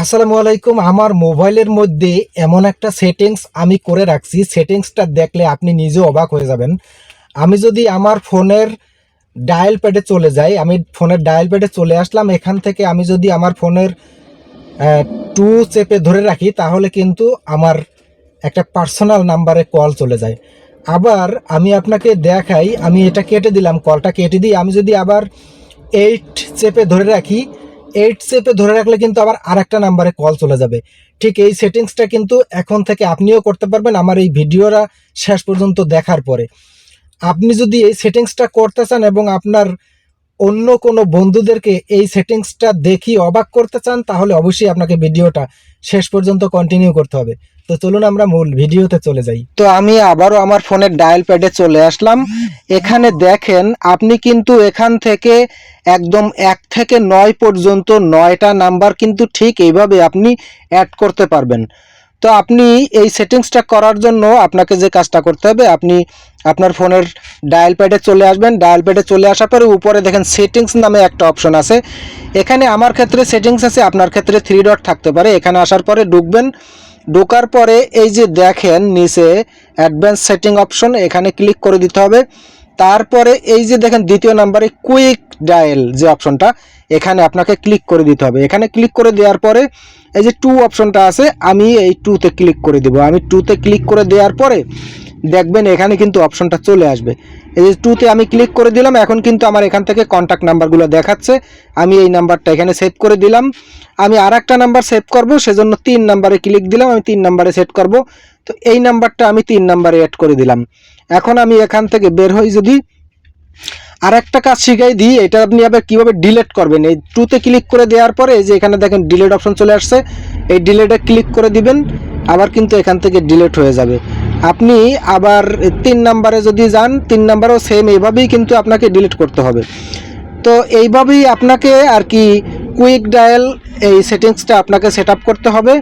আসসালামু আলাইকুম। আমার মোবাইলের মধ্যে এমন একটা সেটিংস আমি করে রাখছি। সেটিংসটা দেখলে আপনি নিজে অবাক হয়ে যাবেন। আমি যদি আমার ফোনের ডায়াল প্যাডে চলে যাই, আমি ফোনের ডায়াল প্যাডে চলে আসলাম, এখান থেকে আমি যদি আমার ফোনের টু চেপে ধরে রাখি, তাহলে কিন্তু আমার একটা পার্সোনাল নাম্বারে কল চলে যায়। আবার আমি আপনাকে দেখাই, আমি এটা কেটে দিলাম, কলটা কেটে দিই। আমি যদি আবার এইট চেপে ধরে রাখি এইট চেপে ধরে রাখলে কিন্তু আবার আরেকটা নাম্বারে কল চলে যাবে। ঠিক এই সেটিংসটা কিন্তু এখন থেকে আপনিও করতে পারবেন, আমার এই ভিডিওরা শেষ পর্যন্ত দেখার পরে। আপনি যদি এই সেটিংসটা করতে চান এবং আপনার অন্য কোনো বন্ধুদেরকে এই সেটিংসটা দেখি অবাক করতে চান, তাহলে অবশ্যই আপনাকে ভিডিওটা শেষ পর্যন্ত কন্টিনিউ করতে হবে। তো চলুন আমরা মূল ভিডিওতে চলে যাই। তো আমি আবারও আমার ফোনের ডায়াল প্যাডে চলে আসলাম। এখানে দেখেন, আপনি কিন্তু এখান থেকে একদম এক থেকে নয় পর্যন্ত নয়টা নাম্বার কিন্তু ঠিক এইভাবে আপনি অ্যাড করতে পারবেন। তো আপনি এই সেটিংসটা করার জন্য আপনাকে যে কাজটা করতে হবে, আপনি আপনার ফোনের ডায়াল প্যাডে চলে আসবেন। ডায়াল প্যাডে চলে আসার পরে উপরে দেখেন সেটিংস নামে একটা অপশন আছে। এখানে আমার ক্ষেত্রে সেটিংস আছে, আপনার ক্ষেত্রে থ্রি ডট থাকতে পারে। এখানে আসার পরে ঢুকবেন। ঢোকার পরে এই যে দেখেন নিচে অ্যাডভান্স সেটিং অপশন এখানে ক্লিক করে দিতে হবে। তারপরে এই যে দেখেন দ্বিতীয় নাম্বারে কুইক ডায়াল যে অপশনটা এখানে আপনাকে ক্লিক করে দিতে হবে। এখানে ক্লিক করে দেওয়ার পরে এই যে টু অপশনটা আছে, আমি এই টুতে ক্লিক করে দেবো। আমি টুতে ক্লিক করে দেওয়ার পরে দেখবেন এখানে কিন্তু অপশনটা চলে আসবে। এই যে টুতে আমি ক্লিক করে দিলাম, এখন কিন্তু আমার এখান থেকে কন্ট্যাক্ট নাম্বারগুলো দেখাচ্ছে। আমি এই নাম্বারটা এখানে সেভ করে দিলাম। আমি আর একটা নাম্বার সেভ করব, সেজন্য তিন নাম্বারে ক্লিক দিলাম, আমি তিন নাম্বারে সেট করব। তো এই নাম্বারটা আমি তিন নাম্বারে অ্যাড করে দিলাম। এখন আমি এখান থেকে বের হই যদি আর একটা কাজ শিখাই দিই, এটা আপনি আবার কীভাবে ডিলেট করবেন? এই টুতে ক্লিক করে দেওয়ার পরে যে এখানে দেখেন ডিলেট অপশন চলে আসছে, এই ডিলেটে ক্লিক করে দিবেন, আবার কিন্তু এখান থেকে ডিলেট হয়ে যাবে। আপনি আবার তিন নাম্বারে যদি যান, তিন নাম্বারও সেম এইভাবেই কিন্তু আপনাকে ডিলিট করতে হবে। তো এইভাবেই আপনাকে আর কি কুইক ডায়াল এই সেটিংসটা আপনাকে সেট করতে হবে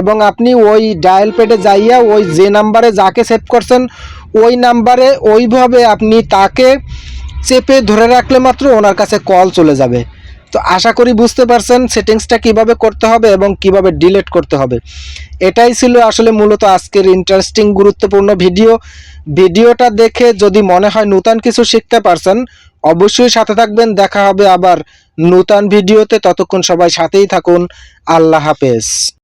এবং আপনি ওই ডায়াল পেডে যাইয়া ওই যে নাম্বারে যাকে সেভ করছেন, ওই নাম্বারে ওইভাবে আপনি তাকে চেপে ধরে রাখলে মাত্র ওনার কাছে কল চলে যাবে। তো আশা করি বুঝতে পারছেন সেটিংসটা কীভাবে করতে হবে এবং কীভাবে ডিলিট করতে হবে। এটাই ছিল আসলে মূলত আজকের ইন্টারেস্টিং গুরুত্বপূর্ণ ভিডিও ভিডিওটা দেখে যদি মনে হয় নতুন কিছু শিখতে পারছেন, অবশ্যই সাথে থাকবেন। দেখা হবে আবার নতুন ভিডিওতে ততক্ষণ সবাই সাথেই থাকুন। আল্লাহ হাফেজ।